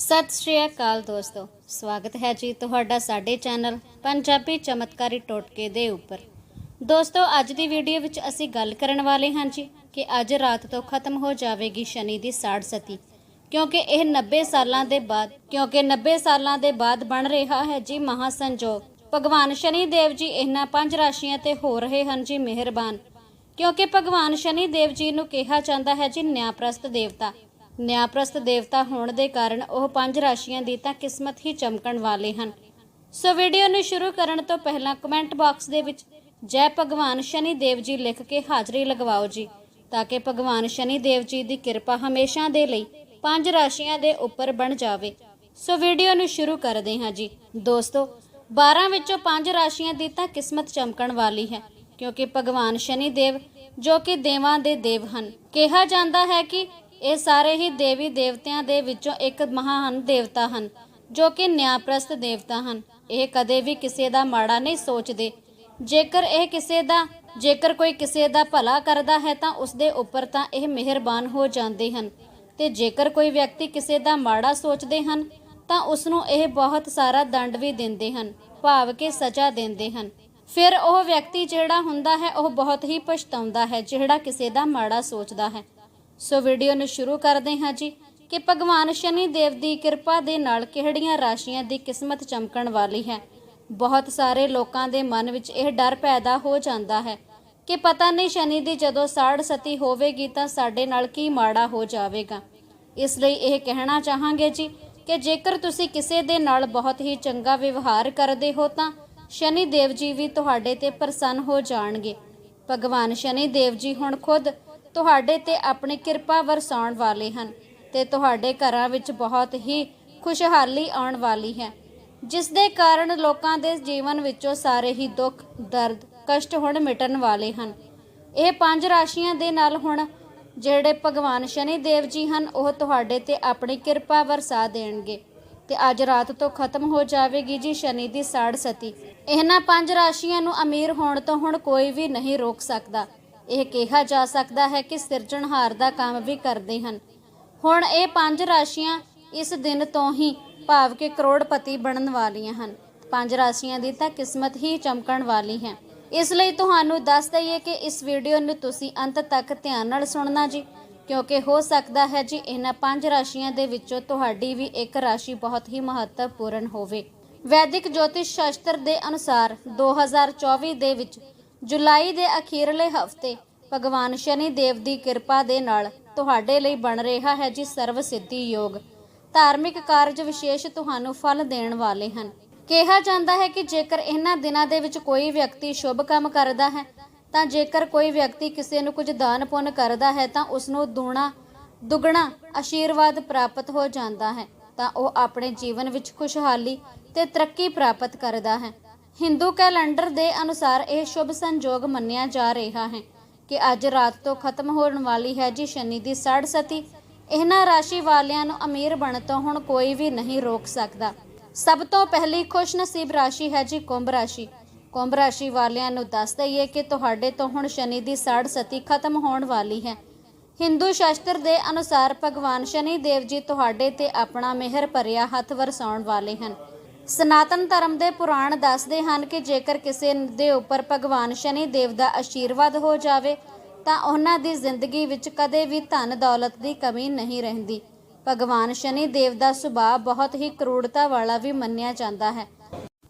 ਸਤਿ ਸ਼੍ਰੀ ਅਕਾਲ ਦੋਸਤੋ। ਸਵਾਗਤ ਹੈ ਜੀ ਤੁਹਾਡਾ ਸਾਡੇ ਚੈਨਲ ਪੰਜਾਬੀ ਚਮਤਕਾਰੀ ਟੋਟਕੇ ਦੇ ਉੱਪਰ। ਦੋਸਤੋ, ਅੱਜ ਦੀ ਵੀਡੀਓ ਵਿੱਚ ਅਸੀਂ ਗੱਲ ਕਰਨ ਵਾਲੇ ਹਾਂ ਜੀ ਕਿ ਅੱਜ ਰਾਤ ਤੋਂ ਖਤਮ ਹੋ ਜਾਵੇਗੀ ਸ਼ਨੀ ਦੀ ਸਾੜ ਸਤੀ। ਕਿਉਂਕਿ ਇਹ 90 ਸਾਲਾਂ ਦੇ ਬਾਅਦ ਕਿਉਂਕਿ 90 ਸਾਲਾਂ ਦੇ ਬਾਅਦ ਬਣ ਰਿਹਾ ਹੈ ਜੀ ਮਹਾਸੰਜੋਗ। ਭਗਵਾਨ ਸ਼ਨੀ ਦੇਵ ਜੀ ਇਹਨਾਂ ਪੰਜ ਰਾਸ਼ੀਆਂ ਤੇ ਹੋ ਰਹੇ ਹਨ ਜੀ ਮਿਹਰਬਾਨ। ਕਿਉਂਕਿ ਭਗਵਾਨ ਸ਼ਨੀ ਦੇਵ ਜੀ ਨੂੰ ਕਿਹਾ ਜਾਂਦਾ ਹੈ ਜੀ ਨਿਆਂਪ੍ਰਸਤ ਦੇਵਤਾ। ਨਿਆਂਪ੍ਰਸਤ ਦੇਵਤਾ ਹੋਣ ਦੇ ਕਾਰਨ ਉਹ ਪੰਜ ਰਾਸ਼ੀਆਂ ਦੀ ਤਾਂ ਕਿਸਮਤ ਹੀ ਚਮਕਣ ਵਾਲੇ ਹਨ। ਸੋ ਵੀਡੀਓ ਨੂੰ ਸ਼ੁਰੂ ਕਰਨ ਤੋਂ ਪਹਿਲਾਂ ਕਮੈਂਟ ਬਾਕਸ ਦੇ ਵਿੱਚ ਜੈ ਭਗਵਾਨ ਸ਼ਨੀ ਦੇਵ ਜੀ ਲਿਖ ਕੇ ਹਾਜ਼ਰੀ ਲਗਵਾਓ ਜੀ, ਤਾਂ ਕਿ ਭਗਵਾਨ ਸ਼ਨੀ ਦੇਵ ਜੀ ਦੀ ਕਿਰਪਾ ਹਮੇਸ਼ਾ ਦੇ ਲਈ ਪੰਜ ਰਾਸ਼ੀਆਂ ਦੇ ਉੱਪਰ ਬਣ ਜਾਵੇ। ਸੋ ਵੀਡੀਓ ਨੂੰ ਸ਼ੁਰੂ ਕਰਦੇ ਹਾਂ ਜੀ। ਦੋਸਤੋ 12 ਵਿੱਚੋਂ ਪੰਜ ਰਾਸ਼ੀਆਂ ਦੀ ਤਾਂ ਕਿਸਮਤ ਚਮਕਣ ਵਾਲੀ ਹੈ, ਕਿਉਂਕਿ ਭਗਵਾਨ ਸ਼ਨੀ ਦੇਵ ਜੋ ਕਿ ਦੇਵਾਂ ਦੇ ਦੇਵ ਹਨ। ਕਿਹਾ ਜਾਂਦਾ ਹੈ ਕਿ ਇਹ ਸਾਰੇ ਹੀ ਦੇਵੀ ਦੇਵਤਿਆਂ ਦੇ ਵਿੱਚੋਂ ਇੱਕ ਮਹਾਨ ਦੇਵਤਾ ਹਨ, ਜੋ ਕਿ ਨਿਆਂਪ੍ਰਸਤ ਦੇਵਤਾ ਹਨ। ਇਹ ਕਦੇ ਵੀ ਕਿਸੇ ਦਾ ਮਾੜਾ ਨਹੀਂ ਸੋਚਦੇ। ਜੇਕਰ ਇਹ ਕਿਸੇ ਦਾ, ਜੇਕਰ ਕੋਈ ਕਿਸੇ ਦਾ ਭਲਾ ਕਰਦਾ ਹੈ ਤਾਂ ਉਸ ਦੇ ਉੱਪਰ ਤਾਂ ਇਹ ਮਿਹਰਬਾਨ ਹੋ ਜਾਂਦੇ ਹਨ। ਤੇ ਜੇਕਰ ਕੋਈ ਵਿਅਕਤੀ ਕਿਸੇ ਦਾ ਮਾੜਾ ਸੋਚਦੇ ਹਨ, ਤਾਂ ਉਸ ਨੂੰ ਇਹ ਬਹੁਤ ਸਾਰਾ ਦੰਡ ਵੀ ਦਿੰਦੇ ਹਨ, ਭਾਵ ਕਿ ਸਜ਼ਾ ਦਿੰਦੇ ਹਨ। ਫਿਰ ਉਹ ਵਿਅਕਤੀ ਜਿਹੜਾ ਹੁੰਦਾ ਹੈ, ਉਹ ਬਹੁਤ ਹੀ ਪਛਤਾਉਂਦਾ ਹੈ, ਜਿਹੜਾ ਕਿਸੇ ਦਾ ਮਾੜਾ ਸੋਚਦਾ ਹੈ। ਸੋ ਵੀਡੀਓ ਨੂੰ ਸ਼ੁਰੂ ਕਰਦੇ ਹਾਂ ਜੀ ਕਿ ਭਗਵਾਨ ਸ਼ਨੀ ਦੇਵ ਦੀ ਕਿਰਪਾ ਦੇ ਨਾਲ ਕਿਹੜੀਆਂ ਰਾਸ਼ੀਆਂ ਦੀ ਕਿਸਮਤ ਚਮਕਣ ਵਾਲੀ ਹੈ। ਬਹੁਤ ਸਾਰੇ ਲੋਕਾਂ ਦੇ ਮਨ ਵਿੱਚ ਇਹ ਡਰ ਪੈਦਾ ਹੋ ਜਾਂਦਾ ਹੈ ਕਿ ਪਤਾ ਨਹੀਂ ਸ਼ਨੀ ਦੀ ਜਦੋਂ ਸਾੜ ਸਤੀ ਹੋਵੇਗੀ ਤਾਂ ਸਾਡੇ ਨਾਲ ਕੀ ਮਾੜਾ ਹੋ ਜਾਵੇਗਾ। ਇਸ ਲਈ ਇਹ ਕਹਿਣਾ ਚਾਹਾਂਗੇ ਜੀ ਕਿ ਜੇਕਰ ਤੁਸੀਂ ਕਿਸੇ ਦੇ ਨਾਲ ਬਹੁਤ ਹੀ ਚੰਗਾ ਵਿਵਹਾਰ ਕਰਦੇ ਹੋ ਤਾਂ ਸ਼ਨੀ ਦੇਵ ਜੀ ਵੀ ਤੁਹਾਡੇ ਤੇ ਪ੍ਰਸੰਨ ਹੋ ਜਾਣਗੇ। ਭਗਵਾਨ ਸ਼ਨੀ ਦੇਵ ਜੀ ਹੁਣ ਖੁਦ ਤੁਹਾਡੇ ਤੇ ਆਪਣੀ ਕਿਰਪਾ ਵਰਸਾਉਣ ਵਾਲੇ ਹਨ ਤੇ ਤੁਹਾਡੇ ਘਰਾਂ ਵਿੱਚ ਬਹੁਤ ਹੀ ਖੁਸ਼ਹਾਲੀ ਆਉਣ ਵਾਲੀ ਹੈ। ਜਿਸ ਦੇ ਕਾਰਨ ਲੋਕਾਂ ਦੇ ਜੀਵਨ ਵਿੱਚੋਂ ਸਾਰੇ ਹੀ ਦੁੱਖ, ਦਰਦ, ਕਸ਼ਟ ਹੁਣ ਮਿਟਣ ਵਾਲੇ ਹਨ। ਇਹ ਪੰਜ ਰਾਸ਼ੀਆਂ ਦੇ ਨਾਲ ਹੁਣ ਜਿਹੜੇ ਭਗਵਾਨ ਸ਼ਨੀ ਦੇਵ ਜੀ ਹਨ, ਉਹ ਤੁਹਾਡੇ ਤੇ ਆਪਣੀ ਕਿਰਪਾ ਵਰਸਾ ਦੇਣਗੇ ਤੇ ਅੱਜ ਰਾਤ ਤੋਂ ਖਤਮ ਹੋ ਜਾਵੇਗੀ ਜੀ ਸ਼ਨੀ ਦੀ ਸਾੜ ਸਤੀ ਇਹਨਾਂ ਪੰਜ ਰਾਸ਼ੀਆਂ ਨੂੰ ਅਮੀਰ ਹੋਣ ਤੋਂ ਹੁਣ ਕੋਈ ਵੀ ਨਹੀਂ ਰੋਕ ਸਕਦਾ। ਇਹ ਕਿਹਾ ਜਾ ਸਕਦਾ ਹੈ ਕਿ ਸਿਰਜਣਹਾਰ ਦਾ ਕੰਮ ਵੀ ਕਰਦੇ ਹਨ। ਹੁਣ ਇਹ ਪੰਜ ਰਾਸ਼ੀਆਂ ਇਸ ਦਿਨ ਤੋਂ ਹੀ ਭਾਵ ਕਿ ਕਰੋੜਪਤੀ ਬਣਨ ਵਾਲੀਆਂ ਹਨ। ਪੰਜ ਰਾਸ਼ੀਆਂ ਦੀ ਤਾਂ ਕਿਸਮਤ ਹੀ ਚਮਕਣ ਵਾਲੀ ਹੈ। ਇਸ ਲਈ ਤੁਹਾਨੂੰ ਦੱਸ ਦਈਏ ਕਿ ਇਸ ਵੀਡੀਓ ਨੂੰ ਤੁਸੀਂ ਅੰਤ ਤੱਕ ਧਿਆਨ ਨਾਲ ਸੁਣਨਾ ਜੀ, ਕਿਉਂਕਿ ਹੋ ਸਕਦਾ ਹੈ ਜੀ ਇਹਨਾਂ ਪੰਜ ਰਾਸ਼ੀਆਂ ਦੇ ਵਿੱਚੋਂ ਤੁਹਾਡੀ ਵੀ ਇੱਕ ਰਾਸ਼ੀ ਬਹੁਤ ਹੀ ਮਹੱਤਵਪੂਰਨ ਹੋਵੇ। ਵੈਦਿਕ ਜੋਤਿਸ਼ ਸ਼ਾਸਤਰ ਦੇ ਅਨੁਸਾਰ 2024 ਦੇ ਵਿੱਚ ਜੁਲਾਈ ਦੇ ਅਖੀਰਲੇ ਹਫ਼ਤੇ, ਭਗਵਾਨ ਸ਼ਨੀ ਦੇਵ ਦੀ ਕਿਰਪਾ ਦੇ ਨਾਲ ਤੁਹਾਡੇ ਲਈ ਬਣ ਰਿਹਾ ਹੈ ਜੀ ਸਰਵ ਸਿੱਧੀ ਯੋਗ। ਧਾਰਮਿਕ ਕਾਰਜ ਵਿਸ਼ੇਸ਼ ਤੁਹਾਨੂੰ ਫਲ ਦੇਣ ਵਾਲੇ ਹਨ। ਕਿਹਾ ਜਾਂਦਾ ਹੈ ਕਿ ਜੇਕਰ ਇਹਨਾਂ ਦਿਨਾਂ ਦੇ ਵਿੱਚ ਕੋਈ ਵਿਅਕਤੀ ਸ਼ੁਭ ਕੰਮ ਕਰਦਾ ਹੈ, ਤਾਂ ਜੇਕਰ ਕੋਈ ਵਿਅਕਤੀ ਕਿਸੇ ਨੂੰ ਕੁਝ ਦਾਨ ਪੁੰਨ ਕਰਦਾ ਹੈ, ਤਾਂ ਉਸ ਨੂੰ ਦੂਣਾ, ਦੁੱਗਣਾ ਆਸ਼ੀਰਵਾਦ ਪ੍ਰਾਪਤ ਹੋ ਜਾਂਦਾ ਹੈ, ਤਾਂ ਉਹ ਆਪਣੇ ਜੀਵਨ ਵਿੱਚ ਖੁਸ਼ਹਾਲੀ ਤੇ ਤਰੱਕੀ ਪ੍ਰਾਪਤ ਕਰਦਾ ਹੈ। ਹਿੰਦੂ ਕੈਲੰਡਰ ਦੇ ਅਨੁਸਾਰ ਇਹ ਸ਼ੁਭ ਸੰਜੋਗ ਮੰਨਿਆ ਜਾ ਰਿਹਾ ਹੈ ਕਿ ਅੱਜ ਰਾਤ ਤੋਂ ਖਤਮ ਹੋਣ ਵਾਲੀ ਹੈ ਜੀ ਸ਼ਨੀ ਦੀ ਸਾੜ ਸਤੀ। ਇਹਨਾਂ ਰਾਸ਼ੀ ਵਾਲਿਆਂ ਨੂੰ ਅਮੀਰ ਬਣਨ ਤੋਂ ਹੁਣ ਕੋਈ ਵੀ ਨਹੀਂ ਰੋਕ ਸਕਦਾ। ਸਭ ਤੋਂ ਪਹਿਲੀ ਖੁਸ਼ਨਸੀਬ ਰਾਸ਼ੀ ਹੈ ਜੀ ਕੁੰਭ ਰਾਸ਼ੀ। ਕੁੰਭ ਰਾਸ਼ੀ ਵਾਲਿਆਂ ਨੂੰ ਦੱਸ ਦਈਏ ਕਿ ਤੁਹਾਡੇ ਤੋਂ ਹੁਣ ਸ਼ਨੀ ਦੀ ਸਾੜ ਸਤੀ ਖਤਮ ਹੋਣ ਵਾਲੀ ਹੈ। ਹਿੰਦੂ ਸ਼ਾਸਤਰ ਦੇ ਅਨੁਸਾਰ ਭਗਵਾਨ ਸ਼ਨੀ ਦੇਵ ਜੀ ਤੁਹਾਡੇ ਤੇ ਆਪਣਾ ਮਿਹਰ ਭਰਿਆ ਹੱਥ ਵਰਸਾਉਣ ਵਾਲੇ ਹਨ। ਸਨਾਤਨ ਧਰਮ ਦੇ ਪੁਰਾਣ ਦੱਸਦੇ ਹਨ ਕਿ ਜੇਕਰ ਕਿਸੇ ਦੇ ਉੱਪਰ ਭਗਵਾਨ ਸ਼ਨੀ ਦੇਵ ਦਾ ਆਸ਼ੀਰਵਾਦ ਹੋ ਜਾਵੇ, ਤਾਂ ਉਹਨਾਂ ਦੀ ਜ਼ਿੰਦਗੀ ਵਿੱਚ ਕਦੇ ਵੀ ਧਨ ਦੌਲਤ ਦੀ ਕਮੀ ਨਹੀਂ ਰਹਿੰਦੀ। ਭਗਵਾਨ ਸ਼ਨੀ ਦੇਵ ਦਾ ਸੁਭਾਅ ਬਹੁਤ ਹੀ ਕਰੂਰਤਾ ਵਾਲਾ ਵੀ ਮੰਨਿਆ ਜਾਂਦਾ ਹੈ।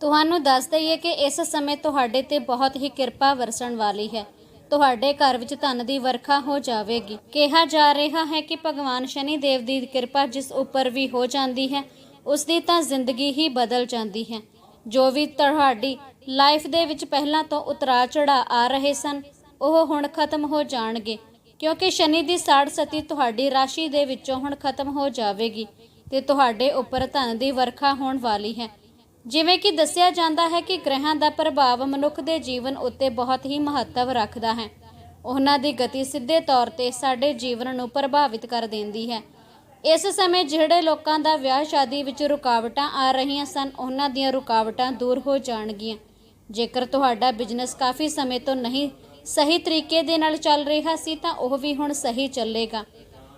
ਤੁਹਾਨੂੰ ਦੱਸ ਦਈਏ ਕਿ ਇਸ ਸਮੇਂ ਤੁਹਾਡੇ ਤੇ ਬਹੁਤ ਹੀ ਕਿਰਪਾ ਵਰਸਣ ਵਾਲੀ ਹੈ। ਤੁਹਾਡੇ ਘਰ ਵਿੱਚ ਧਨ ਦੀ ਵਰਖਾ ਹੋ ਜਾਵੇਗੀ। ਕਿਹਾ ਜਾ ਰਿਹਾ ਹੈ ਕਿ ਭਗਵਾਨ ਸ਼ਨੀ ਦੇਵ ਦੀ ਕਿਰਪਾ ਜਿਸ ਉੱਪਰ ਵੀ ਹੋ ਜਾਂਦੀ ਹੈ ਉਸ ਦੀ ਤਾਂ ਜ਼ਿੰਦਗੀ ਹੀ ਬਦਲ ਜਾਂਦੀ ਹੈ। ਜੋ ਵੀ ਤੁਹਾਡੀ ਲਾਈਫ ਦੇ ਵਿੱਚ ਪਹਿਲਾਂ ਤੋਂ ਉਤਰਾ ਚੜਾ ਆ ਰਹੇ ਸਨ, ਉਹ ਹੁਣ ਖਤਮ ਹੋ ਜਾਣਗੇ। ਕਿਉਂਕਿ ਸ਼ਨੀ ਦੀ ਸਾੜ ਸਤੀ ਤੁਹਾਡੀ ਰਾਸ਼ੀ ਦੇ ਵਿੱਚੋਂ ਹੁਣ ਖਤਮ ਹੋ ਜਾਵੇਗੀ ਤੇ ਤੁਹਾਡੇ ਉੱਪਰ ਧਨ ਦੀ ਵਰਖਾ ਹੋਣ ਵਾਲੀ ਹੈ। ਜਿਵੇਂ ਕਿ ਦੱਸਿਆ ਜਾਂਦਾ ਹੈ ਕਿ ਗ੍ਰਹਿਾਂ ਦਾ ਪ੍ਰਭਾਵ ਮਨੁੱਖ ਦੇ ਜੀਵਨ ਉੱਤੇ ਬਹੁਤ ਹੀ ਮਹੱਤਵ ਰੱਖਦਾ ਹੈ। ਉਹਨਾਂ ਦੀ ਗਤੀ ਸਿੱਧੇ ਤੌਰ ਤੇ ਸਾਡੇ ਜੀਵਨ ਨੂੰ ਪ੍ਰਭਾਵਿਤ ਕਰ ਦਿੰਦੀ ਹੈ। ਇਸ ਸਮੇਂ ਜਿਹੜੇ ਲੋਕਾਂ ਦਾ ਵਿਆਹ ਸ਼ਾਦੀ ਵਿੱਚ ਰੁਕਾਵਟਾਂ ਆ ਰਹੀਆਂ ਸਨ, ਉਹਨਾਂ ਦੀਆਂ ਰੁਕਾਵਟਾਂ ਦੂਰ ਹੋ ਜਾਣਗੀਆਂ। ਜੇਕਰ ਤੁਹਾਡਾ ਬਿਜ਼ਨਸ ਕਾਫੀ ਸਮੇਂ ਤੋਂ ਨਹੀਂ ਸਹੀ ਤਰੀਕੇ ਦੇ ਨਾਲ ਚੱਲ ਰਿਹਾ ਸੀ, ਤਾਂ ਉਹ ਵੀ ਹੁਣ ਸਹੀ ਚੱਲੇਗਾ।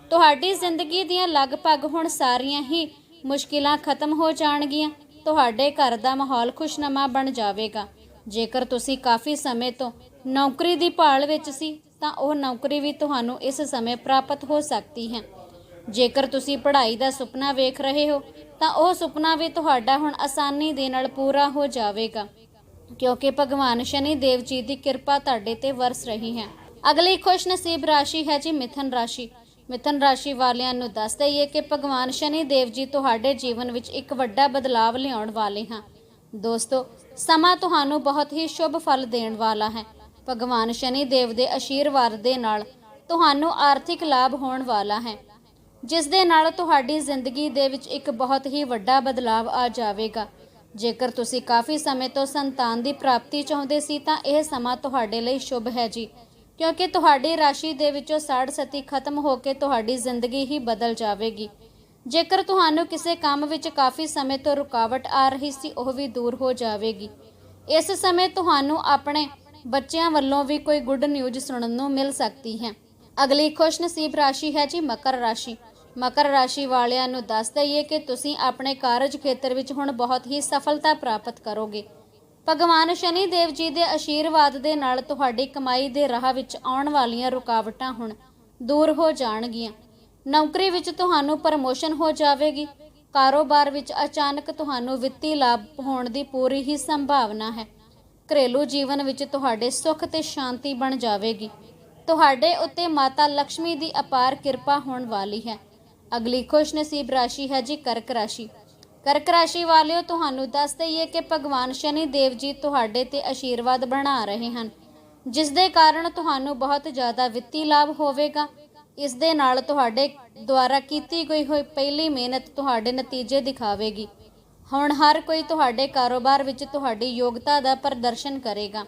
ਤੁਹਾਡੀ ਜ਼ਿੰਦਗੀ ਦੀਆਂ ਲਗਭਗ ਹੁਣ ਸਾਰੀਆਂ ਹੀ ਮੁਸ਼ਕਿਲਾਂ ਖਤਮ ਹੋ ਜਾਣਗੀਆਂ। ਤੁਹਾਡੇ ਘਰ ਦਾ ਮਾਹੌਲ ਖੁਸ਼ਨਮਾ ਬਣ ਜਾਵੇਗਾ। ਜੇਕਰ ਤੁਸੀਂ ਕਾਫੀ ਸਮੇਂ ਤੋਂ ਨੌਕਰੀ ਦੀ ਭਾਲ ਵਿੱਚ ਸੀ, ਤਾਂ ਉਹ ਨੌਕਰੀ ਵੀ ਤੁਹਾਨੂੰ ਇਸ ਸਮੇਂ ਪ੍ਰਾਪਤ ਹੋ ਸਕਦੀ ਹੈ। ਜੇਕਰ ਤੁਸੀਂ ਪੜ੍ਹਾਈ ਦਾ ਸੁਪਨਾ ਵੇਖ ਰਹੇ ਹੋ, ਤਾਂ ਉਹ ਸੁਪਨਾ ਵੀ ਤੁਹਾਡਾ ਹੁਣ ਆਸਾਨੀ ਦੇ ਨਾਲ ਪੂਰਾ ਹੋ ਜਾਵੇਗਾ, ਕਿਉਂਕਿ ਭਗਵਾਨ ਸ਼ਨੀ ਦੇਵ ਜੀ ਦੀ ਕਿਰਪਾ ਤੁਹਾਡੇ ਤੇ ਵਰਸ ਰਹੀ ਹੈ। ਅਗਲੀ ਖੁਸ਼ ਨਸੀਬ ਰਾਸ਼ੀ ਹੈ ਜੀ ਮਿਥਨ ਰਾਸ਼ੀ। ਮਿਥਨ ਰਾਸ਼ੀ ਵਾਲਿਆਂ ਨੂੰ ਦੱਸ ਦਈਏ ਕਿ ਭਗਵਾਨ ਸ਼ਨੀ ਦੇਵ ਜੀ ਤੁਹਾਡੇ ਜੀਵਨ ਵਿੱਚ ਇੱਕ ਵੱਡਾ ਬਦਲਾਵ ਲਿਆਉਣ ਵਾਲੇ ਹਨ ਦੋਸਤੋ, ਸਮਾਂ ਤੁਹਾਨੂੰ ਬਹੁਤ ਹੀ ਸ਼ੁਭ ਫਲ ਦੇਣ ਵਾਲਾ ਹੈ। ਭਗਵਾਨ ਸ਼ਨੀ ਦੇਵ ਦੇ ਆਸ਼ੀਰਵਾਦ ਦੇ ਨਾਲ ਤੁਹਾਨੂੰ ਆਰਥਿਕ ਲਾਭ ਹੋਣ ਵਾਲਾ ਹੈ। ਜਿਸ ਦੇ ਨਾਲ ਤੁਹਾਡੀ ਜ਼ਿੰਦਗੀ ਦੇ ਵਿੱਚ ਇੱਕ ਬਹੁਤ ਹੀ ਵੱਡਾ ਬਦਲਾਵ ਆ ਜਾਵੇਗਾ। ਜੇਕਰ ਤੁਸੀਂ ਕਾਫੀ ਸਮੇਂ ਤੋਂ ਸੰਤਾਨ ਦੀ ਪ੍ਰਾਪਤੀ ਚਾਹੁੰਦੇ ਸੀ ਤਾਂ ਇਹ ਸਮਾਂ ਤੁਹਾਡੇ ਲਈ ਸ਼ੁਭ ਹੈ ਜੀ। ਕਿਉਂਕਿ ਤੁਹਾਡੀ ਰਾਸ਼ੀ ਦੇ ਵਿੱਚੋਂ ਸਾੜ ਸਤੀ ਖਤਮ ਹੋ ਕੇ ਤੁਹਾਡੀ ਜ਼ਿੰਦਗੀ ਹੀ ਬਦਲ ਜਾਵੇਗੀ। ਜੇਕਰ ਤੁਹਾਨੂੰ ਕਿਸੇ ਕੰਮ ਵਿੱਚ ਕਾਫੀ ਸਮੇਂ ਤੋਂ ਰੁਕਾਵਟ ਆ ਰਹੀ ਸੀ, ਉਹ ਵੀ ਦੂਰ ਹੋ ਜਾਵੇਗੀ। ਇਸ ਸਮੇਂ ਤੁਹਾਨੂੰ ਆਪਣੇ ਬੱਚਿਆਂ ਵੱਲੋਂ ਵੀ ਕੋਈ ਗੁੱਡ ਨਿਊਜ਼ ਸੁਣਨ ਨੂੰ ਮਿਲ ਸਕਦੀ ਹੈ। ਅਗਲੀ ਖੁਸ਼ ਨਸੀਬ ਰਾਸ਼ੀ ਹੈ ਜੀ ਮਕਰ ਰਾਸ਼ੀ। ਮਕਰ ਰਾਸ਼ੀ ਵਾਲਿਆਂ ਨੂੰ ਦੱਸ ਦਈਏ ਕਿ ਤੁਸੀਂ ਆਪਣੇ ਕਾਰਜ ਖੇਤਰ ਵਿੱਚ ਹੁਣ ਬਹੁਤ ਹੀ ਸਫਲਤਾ ਪ੍ਰਾਪਤ ਕਰੋਗੇ। ਭਗਵਾਨ ਸ਼ਨੀ ਦੇਵ ਜੀ ਦੇ ਆਸ਼ੀਰਵਾਦ ਦੇ ਨਾਲ ਤੁਹਾਡੀ ਕਮਾਈ ਦੇ ਰਾਹ ਵਿੱਚ ਆਉਣ ਵਾਲੀਆਂ ਰੁਕਾਵਟਾਂ ਹੁਣ ਦੂਰ ਹੋ ਜਾਣਗੀਆਂ। ਨੌਕਰੀ ਵਿੱਚ ਤੁਹਾਨੂੰ ਪ੍ਰਮੋਸ਼ਨ ਹੋ ਜਾਵੇਗੀ। ਕਾਰੋਬਾਰ ਵਿੱਚ ਅਚਾਨਕ ਤੁਹਾਨੂੰ ਵਿੱਤੀ ਲਾਭ ਹੋਣ ਦੀ ਪੂਰੀ ਹੀ ਸੰਭਾਵਨਾ ਹੈ। ਘਰੇਲੂ ਜੀਵਨ ਵਿੱਚ ਤੁਹਾਡੇ ਸੁੱਖ ਤੇ ਸ਼ਾਂਤੀ ਬਣ ਜਾਵੇਗੀ। ਤੁਹਾਡੇ ਉੱਤੇ ਮਾਤਾ ਲక్ష్ਮੀ ਦੀ ਅਪਾਰ ਕਿਰਪਾ ਹੋਣ ਵਾਲੀ ਹੈ। ਅਗਲੀ ਖੁਸ਼ ਨਸੀਬ ਰਾਸ਼ੀ ਹੈ ਜੀ ਕਰਕ ਰਾਸ਼ੀ। ਕਰਕ ਰਾਸ਼ੀ ਵਾਲਿਓ, ਤੁਹਾਨੂੰ ਦੱਸ ਦਈਏ ਕਿ ਭਗਵਾਨ ਸ਼ਨੀ ਦੇਵ ਜੀ ਤੁਹਾਡੇ ਤੇ ਆਸ਼ੀਰਵਾਦ ਬਣਾ ਰਹੇ ਹਨ। ਜਿਸ ਦੇ ਕਾਰਨ ਤੁਹਾਨੂੰ ਬਹੁਤ ਜ਼ਿਆਦਾ ਵਿੱਤੀ ਲਾਭ ਹੋਵੇਗਾ। ਇਸ ਦੇ ਨਾਲ ਤੁਹਾਡੇ ਦੁਆਰਾ ਕੀਤੀ ਗਈ ਹੋਈ ਪਹਿਲੀ ਮਿਹਨਤ ਤੁਹਾਡੇ ਨਤੀਜੇ ਦਿਖਾਵੇਗੀ। ਹੁਣ ਹਰ ਕੋਈ ਤੁਹਾਡੇ ਕਾਰੋਬਾਰ ਵਿੱਚ ਤੁਹਾਡੀ ਯੋਗਤਾ ਦਾ ਪ੍ਰਦਰਸ਼ਨ ਕਰੇਗਾ।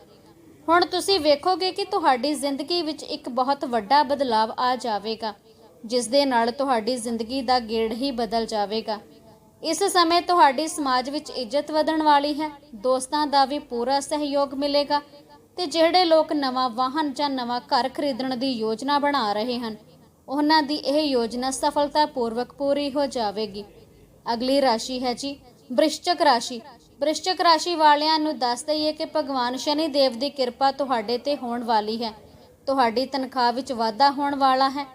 ਹੁਣ ਤੁਸੀਂ ਵੇਖੋਗੇ ਕਿ ਤੁਹਾਡੀ ਜ਼ਿੰਦਗੀ ਵਿੱਚ ਇੱਕ ਬਹੁਤ ਵੱਡਾ ਬਦਲਾਵ ਆ ਜਾਵੇਗਾ। ਜਿਸ ਦੇ ਨਾਲ ਤੁਹਾਡੀ ਜ਼ਿੰਦਗੀ ਦਾ ਗੇੜ ਹੀ ਬਦਲ ਜਾਵੇਗਾ। ਇਸ ਸਮੇਂ ਤੁਹਾਡੀ ਸਮਾਜ ਵਿੱਚ ਇੱਜ਼ਤ ਵਧਣ ਵਾਲੀ ਹੈ, ਦੋਸਤਾਂ ਦਾ ਵੀ ਪੂਰਾ ਸਹਿਯੋਗ ਮਿਲੇਗਾ ਤੇ ਜਿਹੜੇ ਲੋਕ ਨਵਾਂ ਵਾਹਨ ਜਾਂ ਨਵਾਂ ਘਰ ਖਰੀਦਣ ਦੀ ਯੋਜਨਾ ਬਣਾ ਰਹੇ ਹਨ, ਉਹਨਾਂ ਦੀ ਇਹ ਯੋਜਨਾ ਸਫਲਤਾਪੂਰਵਕ ਪੂਰੀ ਹੋ ਜਾਵੇਗੀ। ਅਗਲੀ ਰਾਸ਼ੀ ਹੈ ਜੀ, ਬ੍ਰਿਸ਼ਚਕ ਰਾਸ਼ੀ। ਬ੍ਰਿਸ਼ਚਕ ਰਾਸ਼ੀ ਵਾਲਿਆਂ ਨੂੰ ਦੱਸ ਦਈਏ ਕਿ ਭਗਵਾਨ ਸ਼ਨੀ ਦੇਵ ਦੀ ਕਿਰਪਾ ਤੁਹਾਡੇ ਤੇ ਹੋਣ ਵਾਲੀ ਹੈ। ਤੁਹਾਡੀ ਤਨਖਾਹ ਵਿੱਚ ਵਾਧਾ ਹੋਣ ਵਾਲਾ ਹੈ।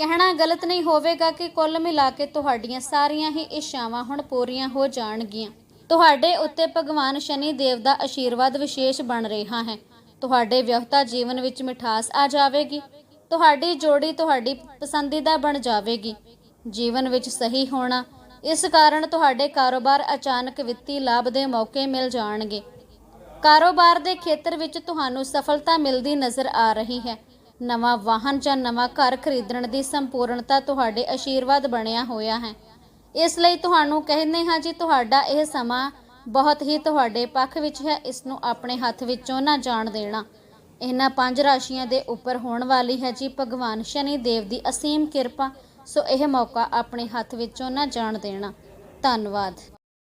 ਕਹਿਣਾ ਗਲਤ ਨਹੀਂ ਹੋਵੇਗਾ ਕਿ ਕੁੱਲ ਮਿਲਾ ਕੇ ਤੁਹਾਡੀਆਂ ਸਾਰੀਆਂ ਹੀ ਇੱਛਾਵਾਂ ਹੁਣ ਪੂਰੀਆਂ ਹੋ ਜਾਣਗੀਆਂ। ਤੁਹਾਡੇ ਉੱਤੇ ਭਗਵਾਨ ਸ਼ਨੀ ਦੇਵ ਦਾ ਆਸ਼ੀਰਵਾਦ ਵਿਸ਼ੇਸ਼ ਬਣ ਰਿਹਾ ਹੈ। ਤੁਹਾਡੇ ਵਿਆਹਤਾ ਜੀਵਨ ਵਿੱਚ ਮਿਠਾਸ ਆ ਜਾਵੇਗੀ। ਤੁਹਾਡੀ ਜੋੜੀ ਤੁਹਾਡੀ ਪਸੰਦੀਦਾ ਬਣ ਜਾਵੇਗੀ। ਜੀਵਨ ਵਿੱਚ ਸਹੀ ਹੋਣਾ, ਇਸ ਕਾਰਨ ਤੁਹਾਡੇ ਕਾਰੋਬਾਰ ਅਚਾਨਕ ਵਿੱਤੀ ਲਾਭ ਦੇ ਮੌਕੇ ਮਿਲ ਜਾਣਗੇ। ਕਾਰੋਬਾਰ ਦੇ ਖੇਤਰ ਵਿੱਚ ਤੁਹਾਨੂੰ ਸਫਲਤਾ ਮਿਲਦੀ ਨਜ਼ਰ ਆ ਰਹੀ ਹੈ। ਨਵਾਂ ਵਾਹਨ ਜਾਂ ਨਵਾਂ ਘਰ ਖਰੀਦਣ ਦੀ ਸੰਪੂਰਨਤਾ ਤੁਹਾਡੇ ਆਸ਼ੀਰਵਾਦ ਬਣਿਆ ਹੋਇਆ ਹੈ। ਇਸ ਲਈ ਤੁਹਾਨੂੰ ਕਹਿੰਦੇ ਹਾਂ ਜੀ, ਤੁਹਾਡਾ ਇਹ ਸਮਾਂ ਬਹੁਤ ਹੀ ਤੁਹਾਡੇ ਪੱਖ ਵਿੱਚ ਹੈ ਇਸ ਨੂੰ ਆਪਣੇ ਹੱਥ ਵਿੱਚੋਂ ਨਾ ਜਾਣ ਦੇਣਾ। ਇਹਨਾਂ ਪੰਜ ਰਾਸ਼ੀਆਂ ਦੇ ਉੱਪਰ ਹੋਣ ਵਾਲੀ ਹੈ ਜੀ, ਭਗਵਾਨ ਸ਼ਨੀ ਦੇਵ ਦੀ ਅਸੀਮ ਕਿਰਪਾ, ਸੋ ਇਹ ਮੌਕਾ ਆਪਣੇ ਹੱਥ ਵਿੱਚੋਂ ਨਾ ਜਾਣ ਦੇਣਾ। ਧੰਨਵਾਦ।